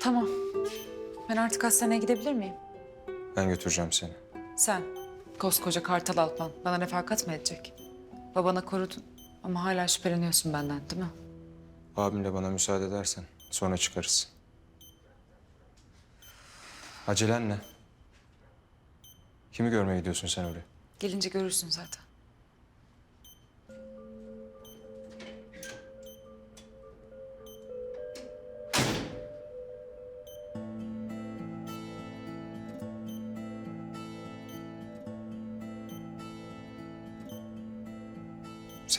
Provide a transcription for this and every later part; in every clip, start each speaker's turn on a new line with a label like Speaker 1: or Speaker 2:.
Speaker 1: Tamam. Ben artık hastaneye gidebilir miyim?
Speaker 2: Ben götüreceğim seni.
Speaker 1: Sen, koskoca Kartal Alpan, bana refakat mı edecek? Babana korudun ama hala şüpheleniyorsun benden değil mi?
Speaker 2: Abimle bana müsaade edersen sonra çıkarız. Acelen ne? Kimi görmeye gidiyorsun sen oraya?
Speaker 1: Gelince görürsün zaten.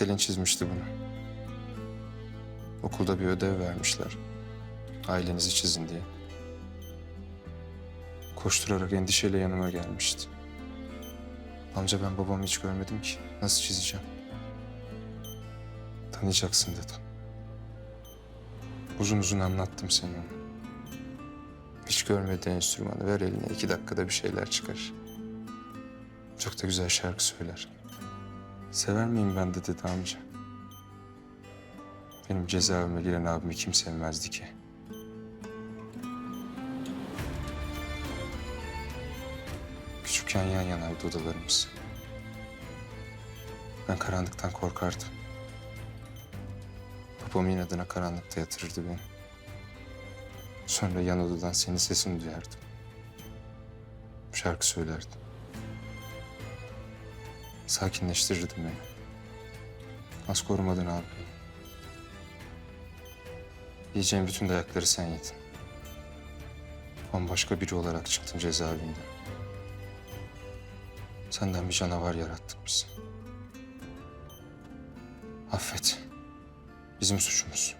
Speaker 2: Selin çizmişti bunu. Okulda bir ödev vermişler. Ailenizi çizin diye. Koşturarak endişeyle yanıma gelmişti. Amca ben babamı hiç görmedim ki. Nasıl çizeceğim? Tanıyacaksın dedim. Uzun uzun anlattım seni ona. Hiç görmediği enstrümanı ver eline iki dakikada bir şeyler çıkarır. Çok da güzel şarkı söyler. Sever miyim ben de dedi amca. Benim cezaevime giren abimi kim sevmezdi ki? Küçükken yan yanaydı odalarımız. Ben karanlıktan korkardım. Babam inadına karanlıkta yatırırdı beni. Sonra yan odadan senin sesini duyardım. Şarkı söylerdim. Sakinleştirirdin beni. Az korumadın abi. Yiyeceğin bütün dayakları sen yedin. Bambaşka biri olarak çıktın cezaevinden. Senden bir canavar yarattık biz. Affet. Bizim suçumuz.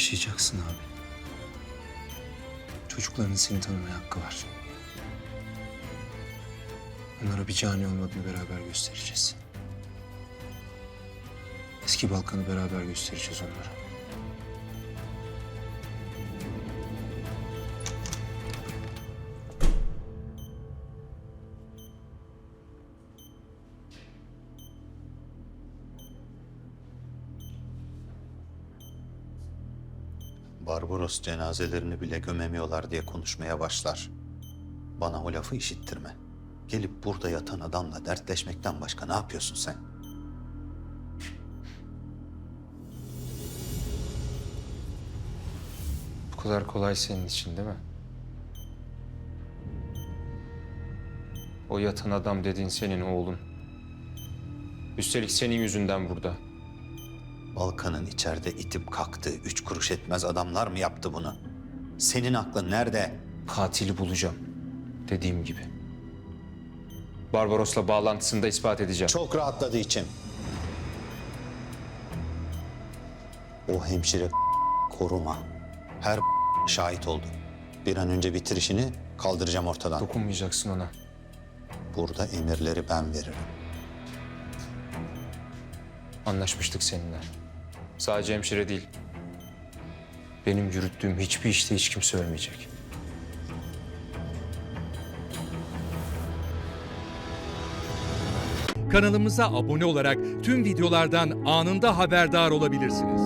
Speaker 2: Yaşayacaksın abi. Çocukların seni tanımaya hakkı var. Onlara bir cani olmadığını beraber göstereceğiz. Eski Balkan'ı beraber göstereceğiz onlara.
Speaker 3: Barbaros cenazelerini bile gömemiyorlar diye konuşmaya başlar. Bana o lafı işittirme. Gelip burada yatan adamla dertleşmekten başka ne yapıyorsun sen?
Speaker 2: Bu kadar kolay senin için değil mi? O yatan adam dediğin senin oğlun. Üstelik senin yüzünden burada.
Speaker 3: Balkan'ın içeride itip kalktığı üç kuruş etmez adamlar mı yaptı bunu? Senin aklın nerede?
Speaker 2: Katili bulacağım. Dediğim gibi. Barbaros'la bağlantısını da ispat edeceğim.
Speaker 3: Çok rahatladı içim. O hemşire koruma. Her şahit oldu. Bir an önce bitir işini kaldıracağım ortadan.
Speaker 2: Dokunmayacaksın ona.
Speaker 3: Burada emirleri ben veririm.
Speaker 2: Anlaşmıştık seninle. Sadece hemşire değil. Benim yürüttüğüm hiçbir işte hiç kimse ölmeyecek.
Speaker 4: Kanalımıza abone olarak tüm videolardan anında haberdar olabilirsiniz.